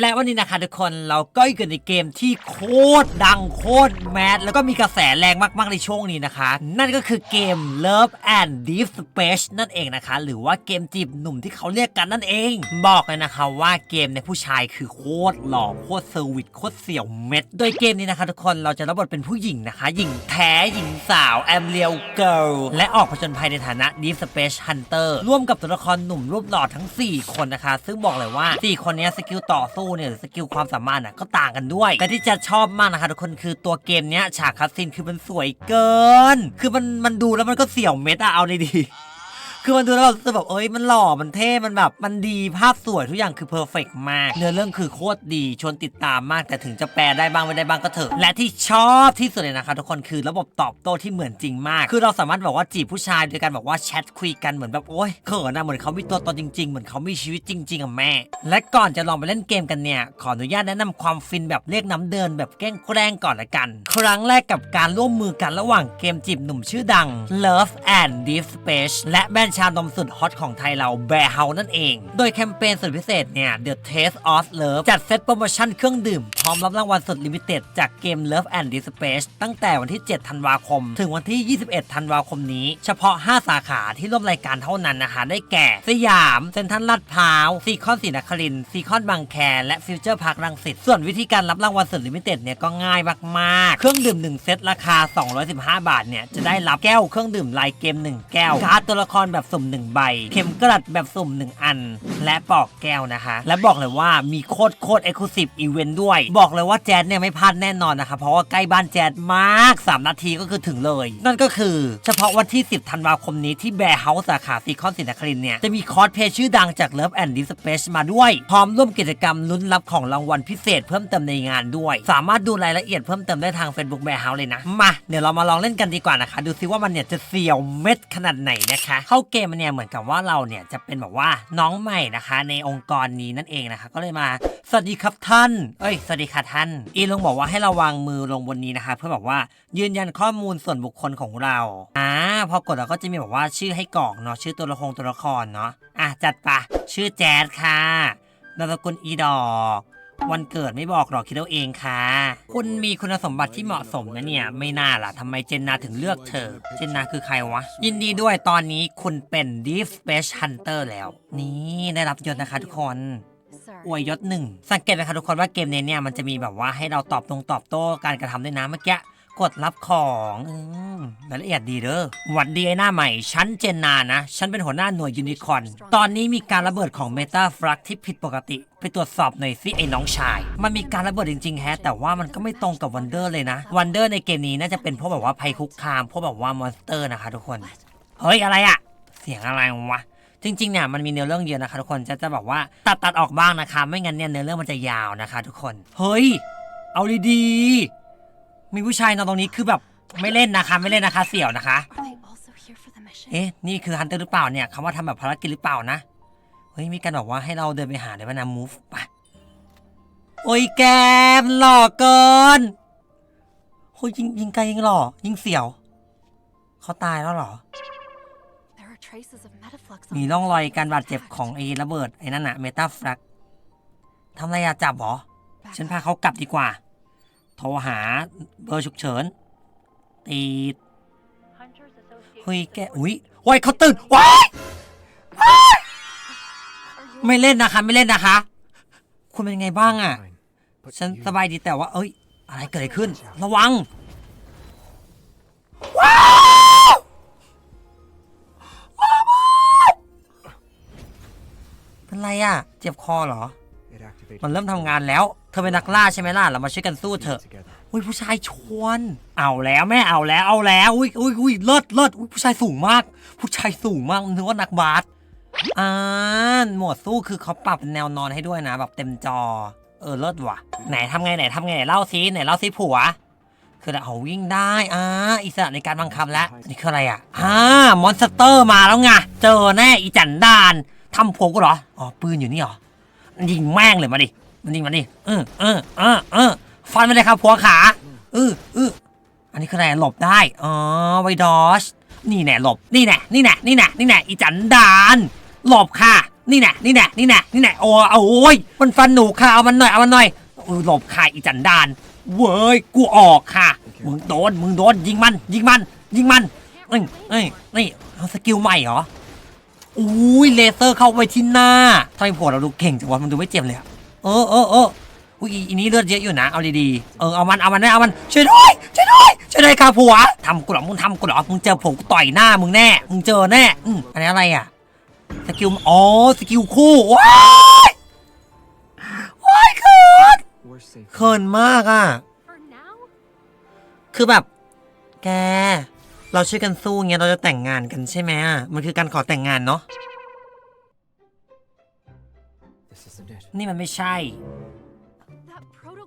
และวันนี้นะคะทุกคนเราก็อยู่กันในเกมที่โคตรดังโคตรแมสแล้วก็มีกระแสแรงมาก ๆ ในช่วงนี้นะคะ นั่นก็คือเกม Love and Deep Space นั่นเองนะคะ หรือว่าเกมจีบหนุ่มที่เขาเรียกกันนั่นเอง บอกเลยนะคะว่าเกมในผู้ชายคือโคตรหล่อโคตรเซอร์วิสโคตรเสี่ยวเม็ด โดยเกมนี้นะคะทุกคนเราจะรับบทเป็นผู้หญิงนะคะ หญิงแท้หญิงสาวแอมเรียลเกิลและออกผจญภัยในฐานะ Deep Space Hunter ร่วมกับตัวละครหนุ่มรูปหล่อทั้ง 4 คนนะคะ ซึ่งบอกเลยว่า 4 คนนี้สกิลต่อสู้เนี่ยสกิลความสามารถน่ะก็ต่างกันด้วย แต่ที่จะชอบมากนะคะทุกคนคือตัวเกมเนี้ยฉากคัสซินคือมันสวยเกิน คือมันมันดูแล้วมันก็เสี่ยวเม็ดอะเอาเลยดี คือมันดูแล้วแบบรู้สึกแบบเอ้ยมันหล่อมันเท่มันแบบมันดีภาพสวยทุกอย่างคือเพอร์เฟกมาก เนื้อเรื่องคือโคตรดีชวนติดตามมากแต่ถึงจะแปลได้บ้างไม่ได้บ้างก็เถอะ และที่ชอบที่สุดเลยนะคะทุกคนคือระบบตอบโต้ที่เหมือนจริงมาก คือเราสามารถบอกว่าจีบผู้ชายโดยการบอกว่าแชทคุยกันเหมือนแบบโอ้ยเขินอะเหมือนเขามีตัวตนจริง ๆ เหมือนเขามีชีวิตจริงๆอะแม่ และก่อนจะลองไปเล่นเกมกันเนี่ยขออนุญาตแนะนำความฟินแบบเรียกน้ำเดินแบบแกล้งแกล้งก่อนละกัน ครั้งแรกกับการร่วมมือกันระหว่างเกมจีบหนุ่มชื่อดัง Love and Deep Space และแบรนด์ชานมสุดฮอตของไทยเรา Bear House นั่นเอง โดยแคมเปญสุดพิเศษเนี่ย The Taste of Love จัดเซตโปรโมชั่นเครื่องดื่ม พร้อมรับรางวัลสุดลิมิเต็ดจากเกม Love and Deep Space ตั้งแต่วันที่ 7 ธันวาคม ถึงวันที่ 21 ธันวาคมนี้ เฉพาะ 5 สาขาที่ร่วมรายการเท่านั้นนะคะ ได้แก่ สยาม เซ็นทรัลลาดพร้าวซีคอนศรีนครินทร์ซีคอนบางแค และฟิวเจอร์พาร์ครังสิตส่วนวิธีการรับรางวัลสุดลิมิเต็ดเนี่ยก็ง่ายมากๆเครื่องดื่ม1เซตราคา 215 บาทเนี่ยจะได้รับแก้วเครื่องดื่มลายเกม 1 แก้วการ์ดตัวละครแบบสุ่ม1ใบ เข็มกลัดแบบสุ่ม 1 อัน และปอกแก้วนะคะ และบอกเลยว่ามีโคตรโคตรเอ็กซ์คลูซีฟอีเวนต์ด้วย บอกเลยว่าแจ๊ดเนี่ยไม่พลาดแน่นอนนะคะ เพราะว่าใกล้บ้านแจ๊ดมาก 3 นาทีก็คือถึงเลย นั่นก็คือเฉพาะวันที่ 10 ธันวาคมนี้ที่แบร์เฮาส์สาขาซีคอนสินครินเนี่ย จะมีคอร์สเพลย์ชื่อดังจาก Love and Deep Space มาด้วย พร้อมร่วมกิจกรรมลุ้นรับของรางวัลพิเศษเพิ่มเติมในงานด้วย สามารถดูรายละเอียดเพิ่มเติมได้ทาง Facebook Bear House เลยนะมาเดี๋ยวเรามาลองเล่นกันดีกว่านะคะ ดูซิว่ามันเนี่ยจะเสียวเม็ดขนาดไหนนะคะเข้าเกมมันเนี่ยเหมือนกับว่าเราเนี่ยจะเป็นแบบว่าน้องใหม่นะคะ ในองค์กรนี้นั่นเองนะคะ ก็เลยมาสวัสดีครับท่าน เอ้ยสวัสดีค่ะท่าน อีลงบอกว่าให้เราวางมือลงบนนี้นะคะ เพื่อแบบว่ายืนยันข้อมูลส่วนบุคคลของเราอ่าพอกดเราก็จะมีแบบว่าชื่อให้กรอกเนาะชื่อตัวละครตัวละครเนาะอะจัดปะชื่อแจ๊ดค่ะนามสกุลอีดอก วันเกิดไม่บอกหรอกคิดเอาเองค่ะ คุณมีคุณสมบัติที่เหมาะสมนะเนี่ย ไม่น่าล่ะทำไมเจนนาถึงเลือกเธอ เจนนาคือใครวะ ยินดีด้วยตอนนี้คุณเป็น Deep Space Hunter แล้ว นี่ได้รับยศนะคะทุกคนอวยยศหนึ่ง สังเกตนะคะทุกคนว่าเกมนี้เนี่ยมันจะมีแบบว่าให้เราตอบตรงตอบโต้การกระทำด้วยนะเมื่อกี้กดรับของอืมรายละเอียดดีเด้อหวัดดีไอ้หน้าใหม่ ฉันเจนนานะ ฉันเป็นหัวหน้าหน่วยยูนิคอร์นตอนนี้มีการระเบิดของเมตาฟลักที่ผิดปกติ ไปตรวจสอบหน่อยสิไอ้น้องชาย มันมีการระเบิดจริงๆแฮะแต่ว่ามันก็ไม่ตรงกับวันเดอร์เลยนะวันเดอร์ในเกมนี้น่าจะเป็นพวกแบบว่าภัยคุกคามพวกแบบว่ามอนสเตอร์นะคะทุกคน เฮ้ยอะไรอะเสียงอะไรวะจริงๆเนี่ยมันมีเนื้อเรื่องเยอะนะคะทุกคนจะจะแบบว่าตัดตัดออกบ้างนะคะไม่งั้นเนี่ยเนื้อเรื่องมันจะยาวนะคะ ทุกคน เฮ้ย เอาดีๆมีผู้ชายนอนตรงนี้คือแบบไม่เล่นนะคะ ไม่เล่นนะคะ เสี่ยวนะคะ Are they also here for the mission? เอ๊ะนี่คือฮันเตอร์หรือเปล่าเนี่ยคำว่าทำแบบภารกิจหรือเปล่านะ เฮ้ยมีการบอกว่าให้เราเดินไปหาได้ไหมนะ move ไปโอ้ยแกมหล่อเกินโอ้ยยิงยิงไกลยิงหล่อยิงเสี่ยว เขาตายแล้วเหรอ There are traces of metaflux มี on ร่องรอยการบาดเจ็บของไอ้ระเบิดไอ้นั่นอะเมตาฟลักทำอะไรอะจับเหรอ back ฉันพาเขากลับดีกว่า โทรหาเบอร์ฉุกเฉินตีดเฮ้ยแก อุ้ยโอ้ยเขาตื่นว้าย Are you ไม่เล่นนะคะ ไม่เล่นนะคะ คุณเป็นยังไงบ้างอะ Fine. But ฉัน you- สบายดีแต่ว่า เอ้ย อะไรเกิดอะไรขึ้น ระวัง ว้าวเป็นไรอะเจ็บคอเหรอ It activated มันเริ่มทำงานแล้ว เธอเป็นนักล่าใช่ไหมล่ะ เรามาช่วยกันสู้เถอะ together. อุ้ยผู้ชายชวน เอาแล้วแม่เอาแล้วเอาแล้ว อุ้ยอุ้ยอุ้ยเลิศเลิศอุ้ยผู้ชายสูงมาก ผู้ชายสูงมากนึกว่านักบาส อ่าหมวดสู้คือเขาปรับแนวนอนให้ด้วยนะ แบบเต็มจอ เออเลิศว่ะ ไหนทำไงไหนทำไงไหนเล่าซิไหนเล่าซิผัว คือเอาวิ่งได้อ่าอิสระในการบังคับแล้วนี่คืออะไรอะอ่ามอนสเตอร์มาแล้วไงเจอแน่อีจันดานทำผมก็เหรออ๋อปืนอยู่นี่เหรอยิงแม่งเลยมาดิมันยิงมาดิเออเออเออเออฟันไปเลยครับผัวขาเออเอออันนี้คืออะไรหลบได้อ๋อไวดอชนี่แน่หลบนี่แน่นี่แน่นี่แน่นี่แน่อีจันดาน หลบค่ะ นี่แน่นี่แน่นี่แน่นี่แน่โอ้เอาโอ้ยมันฟันหนูค่ะ เอามันหน่อย เอามันหน่อยเออหลบค่ะอีจันดาน เว้ย กูออกค่ะ มึงโดน มึงโดน ยิงมัน ยิงมัน ยิงมันเอ้ยเอ้ยนี่เอาสกิลใหม่เหรอ อุ้ย เลเซอร์เข้าไปที่หน้าทำไมผัวเราดูเก่งจังวะ มันดูไม่เจ็บเลยอะเออเออเอออุ้ยอีอีนี้เลือดเยอะอยู่นะ เอาดีๆ เออ เอามัน เอามันเอามัน ช่วยด้วย ช่วยด้วยช่วยด้วยค่ะผัวทำกูเหรอ มึงทำกูเหรอ มึงเจอผมกูต่อยหน้ามึงแน่ มึงเจอแน่ อืมอันนี้อะไรอะส กิลอ๋อสกิลคู่ว้ายว้ายเขิน We're safe. เขินมากอะ For now? คือแบบ แก เราช่วยกันสู้เงี้ยเราจะแต่งงานกันใช่ไหมอะ มันคือการขอแต่งงานเนาะ This isn't it. นี่มันไม่ใช่ That protocol.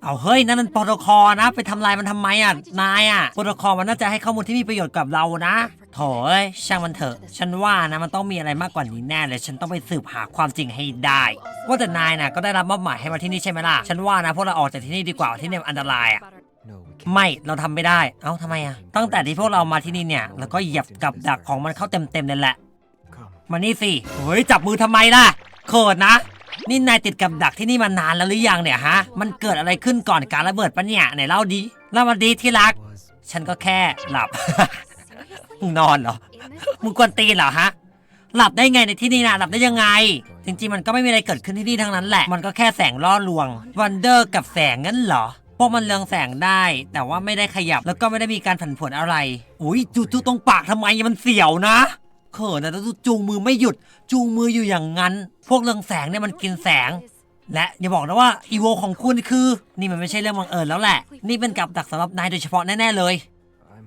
เอาเฮ้ยนั่นมันโปรโตคอลนะ ไปทำลายมันทำไมอะนายอะโปรโตคอลมันน่าจะให้ข้อมูลที่มีประโยชน์กับเรานะ โถเอ้ยช่างมันเถอะ ฉันว่านะมันต้องมีอะไรมากกว่านี้แน่เลย ฉันต้องไปสืบหาความจริงให้ได้ ว่าแต่นายน่ะก็ได้รับมอบหมายให้มาที่นี่ใช่ไหมล่ะฉันว่านะพวกเราออกจากที่นี่ดีกว่าที่นี่มันอันตรายอะ No, we can't. ไม่เราทำไม่ได้ เอ้าทำไมอะ ตั้งแต่ที่พวกเรามาที่นี่เนี่ยแล้วก็เหยียบกับดักของมันเข้าเต็มๆเลยแหละ Come. มานี่สิ เฮ้ยจับมือทำไมล่ะเขินนะ นี่นายติดกับดักที่นี่มานานแล้วหรือยังเนี่ยฮะ มันเกิดอะไรขึ้นก่อนการระเบิดปะเนี่ยไหนเล่าดีเล่ามาดีที่รัก ฉันก็แค่หลับ มึงนอนเหรอ มึงกวนตีนเหรอฮะ หลับได้ไงในที่นี่นะหลับได้ยังไง จริงๆมันก็ไม่มีอะไรเกิดขึ้นที่นี่ทั้งนั้นแหละ มันก็แค่แสงล่อลวง วันเดอร์กับแสงงั้นเหรอพวกมันเรืองแสงได้ แต่ว่าไม่ได้ขยับแล้วก็ไม่ได้มีการผันผวนอะไร อุ้ยจูๆตรงปากทำไมมันเสียวนะ เขินนะแล้วจูงมือไม่หยุด จูงมืออยู่อย่างนั้น พวกเรืองแสงเนี่ยมันกินแสง และอย่าบอกนะว่าอีโวของคุณคือ นี่มันไม่ใช่เรื่องบังเอิญแล้วแหละ นี่เป็นกับดักสำหรับนายโดยเฉพาะแน่ๆเลย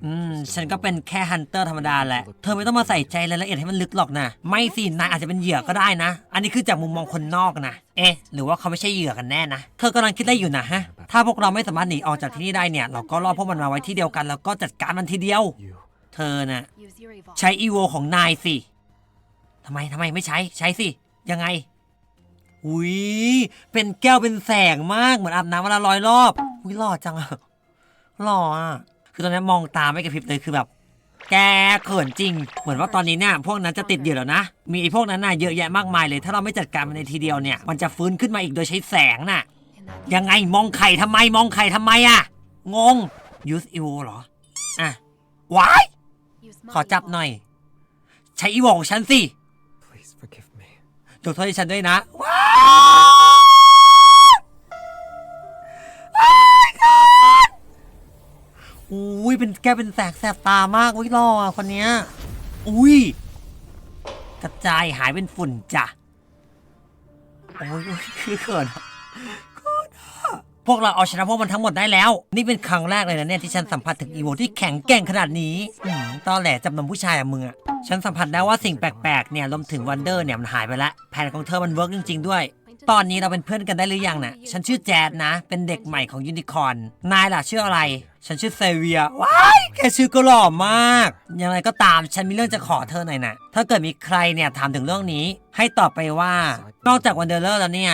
อืม ฉันก็เป็นแค่ฮันเตอร์ธรรมดาแหละ เธอไม่ต้องมาใส่ใจรายละเอียดให้มันลึกหรอกนะ ไม่สิ นายอาจจะเป็นเหยื่อก็ได้นะ อันนี้คือจากมุมมองคนนอกนะ เอ๊ะ หรือว่าเขาไม่ใช่เหยื่อกันแน่นะ เธอกำลังคิดอะไรอยู่นะฮะ ถ้าพวกเราไม่สามารถหนีออกจากที่นี่ได้เนี่ย เราก็ล่อพวกมันมาไว้ที่เดียวกันแล้วก็จัดการมันทีเดียว เธอน่ะ use your evolve. ใช้อีโวของนายสิทำไมทำไมไม่ใช้ใช้สิ ยังไง อุ้ยเป็นแก้วเป็นแสงมากเหมือนอาบน้ำวันละร้อยรอบอุ้ยหล่อจังอะหล่ออะคือตอนนี้มองตาไม่กระพริบเลยคือแบบ แกเขินจริง เหมือนว่าตอนนี้เนี่ยพวกนั้นจะติดเหยื่อแล้วนะ มีไอ้พวกนั้นน่ะเยอะแยะมากมายเลย ถ้าเราไม่จัดการมันในทีเดียวเนี่ย มันจะฟื้นขึ้นมาอีกโดยใช้แสงน่ะ In that ยังไงมองไข่ทำไมมองไข่ทำไมอะงง use evo เหรอ อะวาย use my ขอจับ evolve. หน่อย ใช้อีโวของฉันสิ Please forgive me. ยกโทษให้ฉันด้วยนะว้าวอุ้ยเป็นแกเป็นแสกแสบตามากอุ้ยรออะคนเนี้ย อุ้ย กระจายหายเป็นฝุ่นจ้ะ โอ้ยอุ๊ยคือเขินอะเขินอะ พวกเราเอาชนะพวกมันทั้งหมดได้แล้ว นี่เป็นครั้งแรกเลยนะเนี่ยที่ฉันสัมผัสถึงอีโวที่แข็งแกร่งขนาดนี้อืมตอนแหลจับนมผู้ชายอะมึงอะฉันสัมผัสได้ว่าสิ่งแปลกๆเนี่ยรวมถึงวันเดอร์เนี่ยมันหายไปละแผนของเธอมันเวิร์กจริงๆด้วย ตอนนี้เราเป็นเพื่อนกันได้หรือยังน่ะฉันชื่อแจดนะ เป็นเด็กใหม่ของยูนิคอร์นนายล่ะชื่ออะไร ฉันชื่อเซเวียว้ายแค่ชื่อก็หล่อมาก ยังไงก็ตามฉันมีเรื่องจะขอเธอหน่อยนะถ้าเกิดมีใครเนี่ยถามถึงเรื่องนี้ ให้ตอบไปว่านอกจากวันเดอร์เลอร์แล้วเนี่ย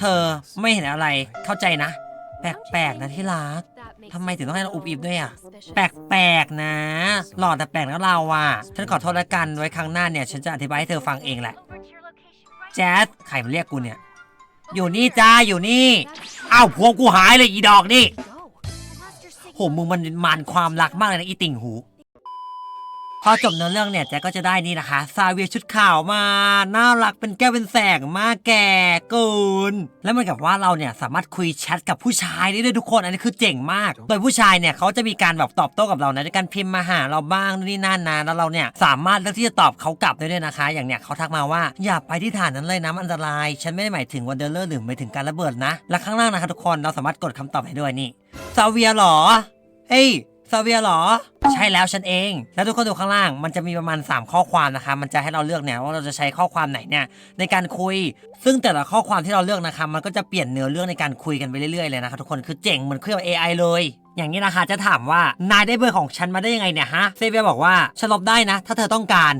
เธอไม่เห็นอะไรเข้าใจนะ แปลกๆนะที่รัก That makes ทำไมถึงต้องให้เราอุบอิบด้วยอะ suspicious. แปลกๆนะ หล่อแต่แปลกแล้วเราอะฉันขอโทษแล้วกันไว้ครั้งหน้าเนี่ย ฉันจะอธิบายให้เธอฟังเองแหละ แจ๊สใครมาเรียกกูเนี่ย อยู่นี่จ้าอยู่นี่ อ้าวพวงกูหายเลยอีดอกนี่ Go. Master Sig- โหมึงมันมันความรักมากเลยนะอีติ่งหู พอจบเนื้อเรื่องเนี่ยแจ๊กก็จะได้นี่นะคะ ซาเวียชุดขาวมา น่ารักเป็นแก้วเป็นแสงมากแก่เกินแล้วเหมันกับว่าเราเนี่ยสามารถคุยแชทกับผู้ชายได้ด้วยทุกคน อันนี้คือเจ๋งมาก โดยผู้ชายเนี่ยเขาจะมีการแบบตอบโต้กับเรานะด้วยการพิมพ์มาหาเราบ้างนู่นนี่นั่นนะแล้วเราเนี่ยสามารถเลือกที่จะตอบเขากลับได้ด้วยนะคะ อย่างเนี้ยเขาทักมาว่าอย่าไปที่ฐานนั้นเลยนะมันอันตราย ฉันไม่ได้หมายถึงวันเดอร์เลอร์หรือหมายถึงการระเบิดนะ และข้างล่างนะคะทุกคนเราสามารถกดคำตอบให้ด้วยนี่ซาเวียเหรอเฮ้ย ซาเวียหรอ ใช่แล้วฉันเอง แล้วทุกคนดูข้างล่าง มันจะมีประมาณ 3 ข้อความนะคะ มันจะให้เราเลือกเนี่ยว่าเราจะใช้ข้อความไหนเนี่ยในการคุย ซึ่งแต่ละข้อความที่เราเลือกนะคะมันก็จะเปลี่ยนเนื้อเรื่องในการคุยกันไปเรื่อยๆเลยนะคะทุกคนคือเจ๋งเหมือนเครื่อง AI เลย อย่างนี้นะคะจะถามว่านายได้เบอร์ของฉันมาได้ยังไงเนี่ยฮะเซเวียบอกว่าฉันลบได้นะ ถ้าเธอต้องการ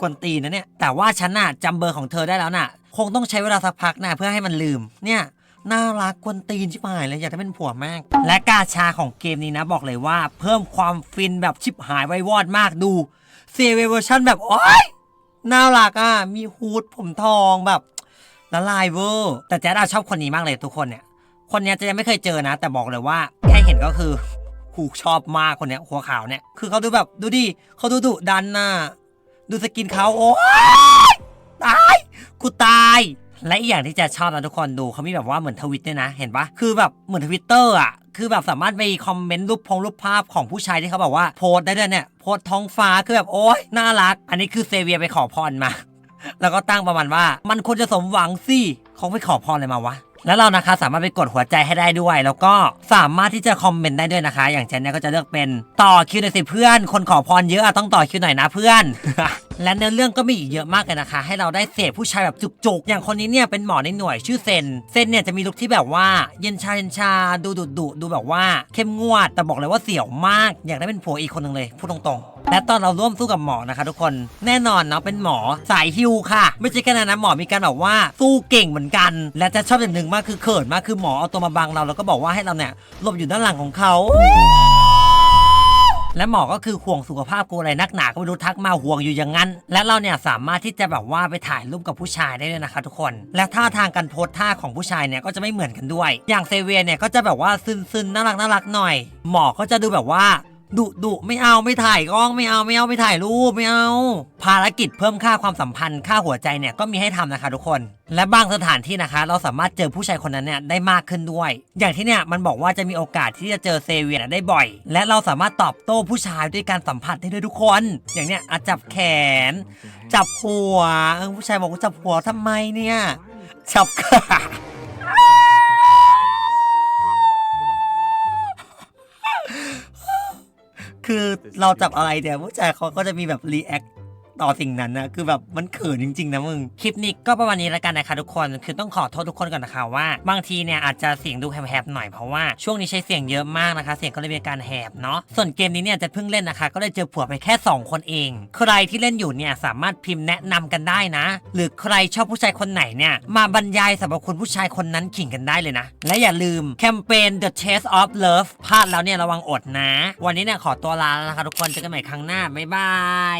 กวนตีนนะเนี่ยแต่ว่าฉันน่ะจำเบอร์ของเธอได้แล้วน่ะ คงต้องใช้เวลาสักพักนะเพื่อให้มันลืมเนี่ย น่ารักกวนตีนชิบหายเลยอยากได้เป็นผัวมาก และกาชาของเกมนี้นะบอกเลยว่า เพิ่มความฟินแบบชิบหายไววอดมากดูเซเวอร์ชันแบบโอ๊ยน่ารักอะมีฮูดผมทองแบบละลายเวอร์แต่แจ๊ดชอบคนนี้มากเลยทุกคนเนี่ย คนนี้จะยังไม่เคยเจอนะ แต่บอกเลยว่าแค่เห็นก็คือหูกชอบมากคนเนี้ยหัวขาวเนี่ยคือเขาดูแบบดูดิเขาดูดุดันน่ะดูสกินเขาโอ้ยตายกูตาย และอีกอย่างที่จะชอบนะทุกคนดูเขามีแบบว่าเหมือนทวิตเนี่ยนะ เห็นปะคือแบบเหมือนทวิตเตอร์อะคือแบบสามารถไปคอมเมนต์รูปพงรูปภาพของผู้ชายที่เขาแบบว่าโพสได้ด้วยเนี่ยโพสท้องฟ้าคือแบบโอ๊ยน่ารัก อันนี้คือเซเวียไปขอพรมา แล้วก็ตั้งประมาณว่า มันควรจะสมหวังสิเขาไปขอพรอะไรมาวะแล้วเรานะคะสามารถไปกดหัวใจให้ได้ด้วย แล้วก็สามารถที่จะคอมเมนต์ได้ด้วยนะคะ อย่างเช่นเนี่ยก็จะเลือกเป็นต่อคิวหน่อยสิเพื่อน คนขอพรเยอะอะต้องต่อคิวหน่อยนะเพื่อน และเนื้อเรื่องก็มีอีกเยอะมากเลยนะคะ ให้เราได้เสพผู้ชายแบบจุกๆ อย่างคนนี้เนี่ยเป็นหมอในหน่วยชื่อเซน เซนเนี่ยจะมีลุคที่แบบว่าเย็นชาเย็นชาดูดุดุดูแบบว่าเข้มงวด แต่บอกเลยว่าเสี่ยวมาก อยากได้เป็นผัวอีกคนหนึ่งเลยพูดตรงๆ และตอนเราร่วมสู้กับหมอนะคะ ทุกคนแน่นอนเนาะเป็นหมอสายฮิวค่ะ ไม่ใช่แค่นั้นนะหมอมีการแบบว่าสู้เก่งเหมือนกัน และจะชอบอย่างหนึ่งมากคือเขินมากคือหมอเอาตัวมาบังเราแล้วก็บอกว่าให้เราเนี่ยหลบอยู่ด้านหลังของเขา และหมอก็คือห่วงสุขภาพกูอะไรนักหนาก็ไม่รู้ทักมาห่วงอยู่อย่างนั้น และเราเนี่ยสามารถที่จะแบบว่าไปถ่ายรูปกับผู้ชายได้เลยนะคะทุกคน และท่าทางการโพสท่าของผู้ชายเนี่ยก็จะไม่เหมือนกันด้วย อย่างเซเวียเนี่ยก็จะแบบว่าซึนๆน่ารักน่ารักหน่อย หมอก็จะดูแบบว่า ดุดุไม่เอาไม่ถ่ายกล้องไม่เอาไม่เอาไม่ถ่ายรูปไม่เอา ภารกิจเพิ่มค่าความสัมพันธ์ค่าหัวใจเนี่ยก็มีให้ทำนะคะทุกคน และบางสถานที่นะคะ เราสามารถเจอผู้ชายคนนั้นเนี่ยได้มากขึ้นด้วย อย่างที่เนี่ยมันบอกว่าจะมีโอกาสที่จะเจอเซเวียได้บ่อย และเราสามารถตอบโต้ผู้ชายด้วยการสัมผัสได้ด้วยทุกคน อย่างเนี้ยจับแขน จับหัวผู้ชายบอกว่าจับหัวทำไมเนี่ยจับขา คือเราจับอะไรเนี่ยผู้ชายเขาก็จะมีแบบรีแอค ต่อสิ่งนั้นนะคือแบบมันเขินจริงๆนะมึง คลิปนี้ก็ประมาณนี้แล้วกันนะคะทุกคน คือต้องขอโทษทุกคนก่อนนะคะว่า บางทีเนี่ยอาจจะเสียงดูแหบๆหน่อยเพราะว่าช่วงนี้ใช้เสียงเยอะมากนะคะ เสียงก็เลยมีการแหบเนาะ ส่วนเกมนี้เนี่ยจะเพิ่งเล่นนะคะ ก็เลยเจอผัวไปแค่ 2 คนเอง ใครที่เล่นอยู่เนี่ยสามารถพิมพ์แนะนำกันได้นะ หรือใครชอบผู้ชายคนไหนเนี่ยมาบรรยายสรรพคุณผู้ชายคนนั้นขิงกันได้เลยนะ และอย่าลืมแคมเปญ The Taste of Love พลาดแล้วเนี่ยระวังอดนะ วันนี้เนี่ยขอตัวลาแล้วนะคะทุกคนเจอกันใหม่ครั้งหน้าบ๊ายบาย